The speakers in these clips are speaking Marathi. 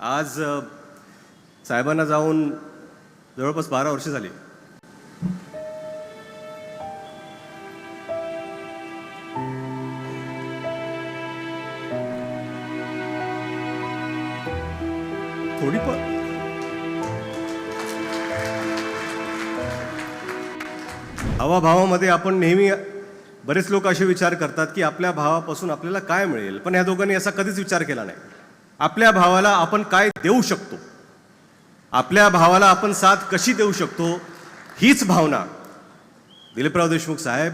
आज साहेबांना जाऊन जवळपास बारा वर्ष झाली. थोडी पण भावाभावामध्ये आपण नेहमी बरेच लोक असे विचार करतात की आपल्या भावापासून आपल्याला काय मिळेल? पण ह्या दोघांनी असा कधीच विचार केला नाही. आपल्या भावाला आपण काय देऊ शकतो? आपल्या भावाला आपण साथ कशी देऊ शकतो? हीच भावना दिलीपराव देशमुख साहेब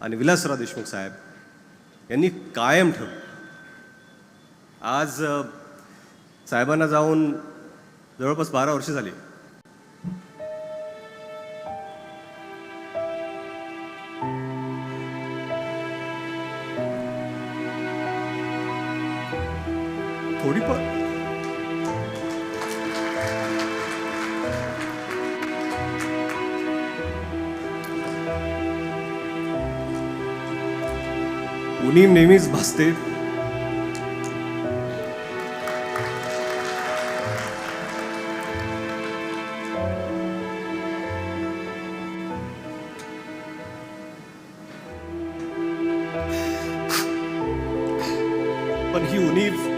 आणि विलासराव देशमुख साहेब यांनी कायम ठेवली. आज साहेबांना जाऊन जवळपास बारा वर्ष झाली. थोडी पण. उणीव नेहमीच भासते. पण ही उणीव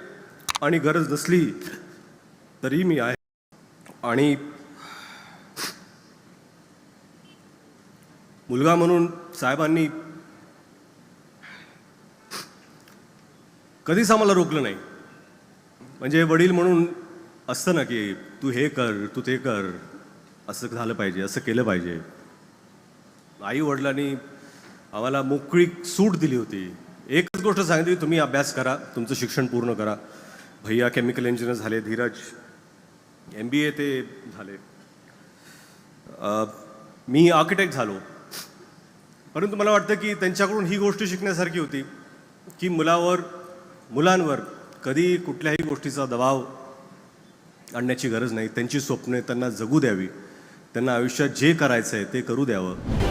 आणि गरज नसली तरी मी आहे. आणि मुलगा म्हणून साहेबांनी कधीच आम्हाला रोखलं नाही. म्हणजे वडील म्हणून असतं ना की तू हे कर तू ते कर असं झालं पाहिजे असं केलं पाहिजे. आई वडिलांनी आम्हाला मोकळी सूट दिली होती. एकच गोष्ट सांगितली तुम्ही अभ्यास करा तुमचं शिक्षण पूर्ण करा. भैया केमिकल इंजिनियर झाले धीरज एम बी ए ते झाले. मी आर्किटेक्ट झालो. परंतु मला वाटतं की त्यांच्याकडून ही गोष्ट शिकण्यासारखी होती की मुलावर मुलांवर कधी कुठल्याही गोष्टीचा दबाव आणण्याची गरज नाही. त्यांची स्वप्ने त्यांना जगू द्यावी. त्यांना आयुष्यात जे करायचं आहे ते करू द्यावं.